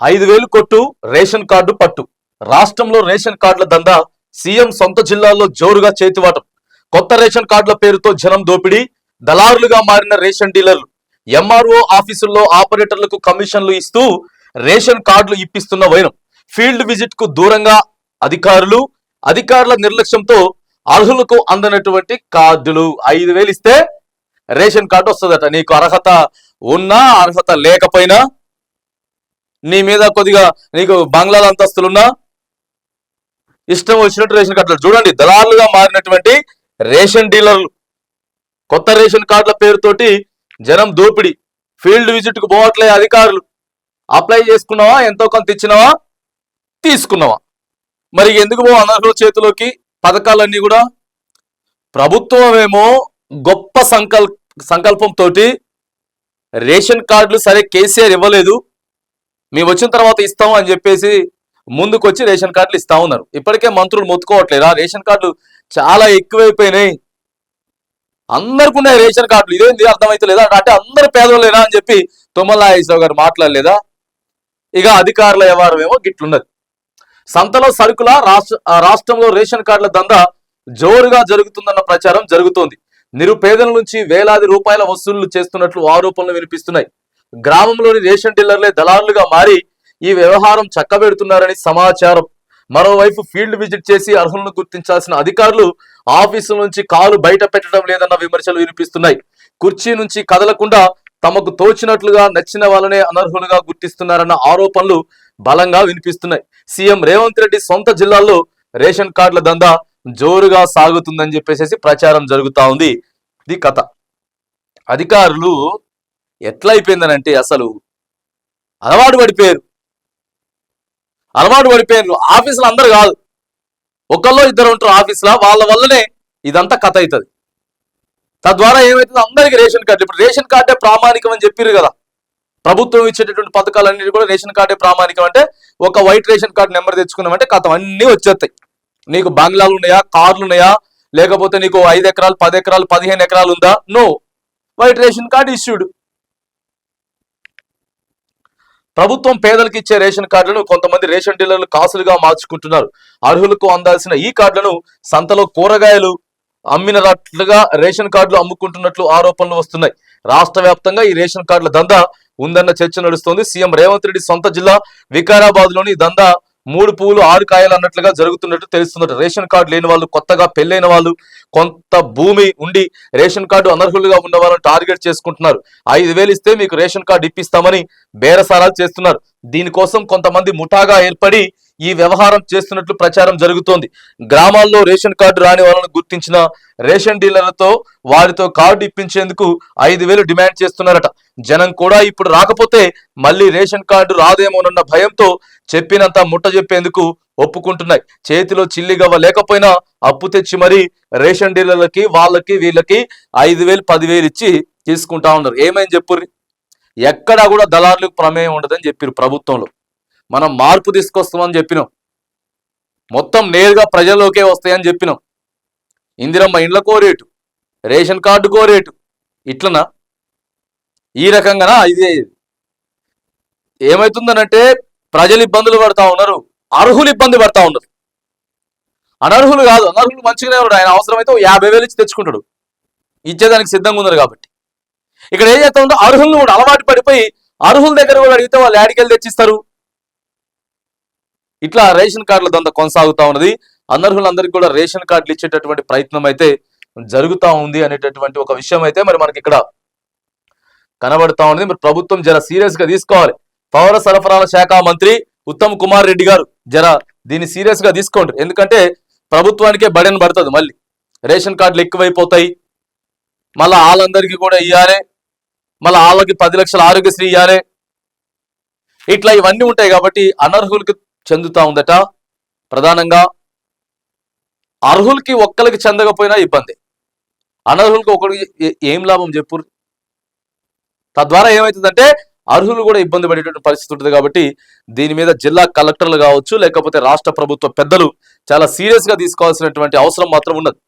ఐదు వేలు కొట్టు రేషన్ కార్డు పట్టు. రాష్ట్రంలో రేషన్ కార్డుల దందా సీఎం సొంత జిల్లాల్లో జోరుగా చేతివాటం. కొత్త రేషన్ కార్డుల పేరుతో జనం దోపిడీ దళారులుగా మారిన రేషన్ డీలర్లు. ఎంఆర్ఓ ఆఫీసుల్లో ఆపరేటర్లకు కమిషన్లు ఇస్తూ రేషన్ కార్డులు ఇప్పిస్తున్న వైనం ఫీల్డ్ విజిట్కు దూరంగా అధికారులు అధికారుల నిర్లక్ష్యంతో అర్హులకు అందనటువంటి కార్డులు ఐదు వేలు ఇస్తే రేషన్ కార్డు వస్తుందట. నీకు అర్హత ఉన్నా అర్హత లేకపోయినా నీ మీద కొద్దిగా నీకు బంగ్లాల అంతస్తులున్నా ఇష్టం వచ్చినట్టు రేషన్ కార్డులు చూడండి. దళారులుగా మారినటువంటి రేషన్ డీలర్లు. కొత్త రేషన్ కార్డుల పేరుతోటి జనం దోపిడి. ఫీల్డ్ విజిట్కు పోవట్లే అధికారులు. అప్లై చేసుకున్నావా? ఎంతో కొంత ఇచ్చినావా? తీసుకున్నావా? మరి ఎందుకు పో అనర్హుల చేతిలోకి? పథకాలన్నీ కూడా ప్రభుత్వం ఏమో గొప్ప సంకల్ సంకల్పంతో రేషన్ కార్డులు సరే కేసీఆర్ ఇవ్వలేదు. మేము వచ్చిన తర్వాత ఇస్తాం అని చెప్పేసి ముందుకొచ్చి రేషన్ కార్డులు ఇస్తా ఉన్నారు. ఇప్పటికే మంత్రులు మొత్తుకోవట్లేదా. రేషన్ కార్డులు చాలా ఎక్కువైపోయినాయి. అందరికి ఉన్నాయి రేషన్ కార్డులు. ఇదేంది? అర్థమైతలేదా? అంటే అందరు పేదవాళ్ళేనా అని చెప్పి తుమ్మల నాగేశ్వరరావు గారు మాట్లాడలేదా? ఇక అధికారుల వ్యవహారం ఏమో గిట్లున్నది. సంతలో సరుకుల రాష్ట్ర రాష్ట్రంలో రేషన్ కార్డుల దందా జోరుగా జరుగుతుందన్న ప్రచారం జరుగుతోంది. నిరుపేదల నుంచి వేలాది రూపాయల వసూళ్ళు చేస్తున్నట్లు ఆరోపణలు వినిపిస్తున్నాయి. గ్రామంలోని రేషన్ డీలర్లే దళారులుగా మారి ఈ వ్యవహారం చక్కబెడుతున్నారని సమాచారం. మరోవైపు ఫీల్డ్ విజిట్ చేసి అర్హులను గుర్తించాల్సిన అధికారులు ఆఫీసు నుంచి కాలు బయట పెట్టడం లేదన్న విమర్శలు వినిపిస్తున్నాయి. కుర్చీ నుంచి కదలకుండా తమకు తోచినట్లుగా నచ్చిన వాళ్ళనే అనర్హులుగా గుర్తిస్తున్నారన్న ఆరోపణలు బలంగా వినిపిస్తున్నాయి. సీఎం రేవంత్ రెడ్డి సొంత జిల్లాల్లో రేషన్ కార్డుల దందా జోరుగా సాగుతుందని చెప్పేసి ప్రచారం జరుగుతా ఉంది. ఇది కథ. అధికారులు ఎట్లా అయిపోయిందనంటే అసలు అలవాటు పడిపోయారు. అలవాటు పడిపోయారు. ఆఫీసులు అందరు కాదు. ఒకళ్ళు ఇద్దరు ఉంటారు ఆఫీసులో వాళ్ళ వల్లనే ఇదంతా కథ అవుతుంది. తద్వారా ఏమవుతుంది అందరికీ రేషన్ కార్డు. ఇప్పుడు రేషన్ కార్డే ప్రామాణికం అని చెప్పారు కదా. ప్రభుత్వం ఇచ్చేటటువంటి పథకాలన్నిటి కూడా రేషన్ కార్డే ప్రామాణికం అంటే ఒక వైట్ రేషన్ కార్డు నెంబర్ తెచ్చుకున్నామంటే కథ అన్నీ వచ్చేస్తాయి. నీకు బంగ్లాలు ఉన్నాయా? కార్లు ఉన్నాయా? లేకపోతే నీకు ఐదు ఎకరాలు పది ఎకరాలు పదిహేను ఎకరాలు ఉందా? No. White ration card issued. ప్రభుత్వం పేదలకు ఇచ్చే రేషన్ కార్డులను కొంతమంది రేషన్ డీలర్లు కాసులుగా మార్చుకుంటున్నారు. అర్హులకు అందాల్సిన ఈ కార్డులను సంతలో కూరగాయలు అమ్మినట్లుగా రేషన్ కార్డులు అమ్ముకుంటున్నట్లు ఆరోపణలు వస్తున్నాయి. రాష్ట్ర వ్యాప్తంగా ఈ రేషన్ కార్డుల దందా ఉందన్న చర్చ నడుస్తోంది. సీఎం రేవంత్ రెడ్డి సొంత జిల్లా వికారాబాద్లోని దందా మూడు పువ్వులు ఆరు కాయలు అన్నట్లుగా జరుగుతున్నట్టు తెలుస్తున్నట్టు. రేషన్ కార్డు లేని వాళ్ళు కొత్తగా పెళ్ళైన వాళ్ళు కొంత భూమి ఉండి రేషన్ కార్డు అనర్హులుగా ఉన్న వాళ్ళని టార్గెట్ చేసుకుంటున్నారు. ఐదు వేలు ఇస్తే మీకు రేషన్ కార్డు ఇప్పిస్తామని బేరసారాలు చేస్తున్నారు. దీనికోసం కొంతమంది ముఠాగా ఏర్పడి ఈ వ్యవహారం చేస్తున్నట్లు ప్రచారం జరుగుతోంది. గ్రామాల్లో రేషన్ కార్డు రాని వాళ్ళను గుర్తించిన రేషన్ డీలర్లతో వారితో కార్డు ఇప్పించేందుకు ఐదు వేలు డిమాండ్ చేస్తున్నారట. జనం కూడా ఇప్పుడు రాకపోతే మళ్ళీ రేషన్ కార్డు రాదేమోనన్న భయంతో చెప్పినంత ముట్ట చెప్పేందుకు ఒప్పుకుంటున్నాయి. చేతిలో చిల్లిగవ్వ లేకపోయినా అప్పు తెచ్చి మరీ రేషన్ డీలర్లకి వాళ్ళకి వీళ్ళకి ఐదు వేలు పదివేలు ఇచ్చి తీసుకుంటా ఉన్నారు. ఏమైంది చెప్పుర్రి? ఎక్కడా కూడా దళారులకు ప్రమేయం ఉండదని చెప్పారు ప్రభుత్వంలో. మనం మార్పు తీసుకొస్తామని చెప్పినాం. మొత్తం నేరుగా ప్రజల్లోకే వస్తాయని చెప్పినాం. ఇందిరమ్మ ఇండ్లకో రేటు రేషన్ కార్డుకో రేటు ఇట్లనా? ఈ రకంగానా? ఇది ఏమవుతుందనంటే ప్రజలు ఇబ్బందులు పడతా ఉన్నారు అర్హులు ఇబ్బంది పడతా ఉన్నారు. అనర్హులు కాదు అనర్హులు మంచిగానే ఉన్నాడు. ఆయన అవసరమైతే యాభై వేలు ఇచ్చి తెచ్చుకుంటాడు. ఇచ్చేదానికి సిద్ధంగా ఉన్నారు కాబట్టి. ఇక్కడ ఏం చేస్తా ఉందో అర్హులను కూడా అలవాటు పడిపోయి అర్హుల దగ్గర కూడా అడిగితే వాళ్ళు యాడికెళ్ళి తెచ్చిస్తారు. ఇట్లా రేషన్ కార్డుల దంత కొనసాగుతా ఉన్నది. అనర్హులందరికీ కూడా రేషన్ కార్డులు ఇచ్చేటటువంటి ప్రయత్నం అయితే జరుగుతా ఉంది అనేటటువంటి ఒక విషయం అయితే మరి మనకి ఇక్కడ కనబడతా ఉంది మరి ప్రభుత్వం జర సీరియస్గా తీసుకోవాలి. పౌర సరఫరాల శాఖ మంత్రి ఉత్తమ్ కుమార్ రెడ్డి గారు జర దీన్ని సీరియస్గా తీసుకోండి. ఎందుకంటే ప్రభుత్వానికే బడెన్ పడుతుంది మళ్ళీ. రేషన్ కార్డులు ఎక్కువైపోతాయి. మళ్ళా వాళ్ళందరికీ కూడా ఇవ్వాలి మళ్ళీ వాళ్ళకి పది లక్షల ఆరోగ్యశ్రీ ఇయ్యాలి. ఇట్లా ఇవన్నీ ఉంటాయి కాబట్టి అనర్హులకి చెందుతా ఉందట. ప్రధానంగా అర్హులకి ఒక్కరికి చెందకపోయినా ఇబ్బంది. అనర్హులకి ఒకరికి ఏం లాభం చెప్పు? తద్వారా ఏమవుతుందంటే అర్హులు కూడా ఇబ్బంది పడేటువంటి పరిస్థితి ఉంటుంది కాబట్టి దీని మీద జిల్లా కలెక్టర్లు కావచ్చు లేకపోతే రాష్ట్ర ప్రభుత్వ పెద్దలు చాలా సీరియస్గా తీసుకోవాల్సినటువంటి అవసరం మాత్రం ఉన్నది.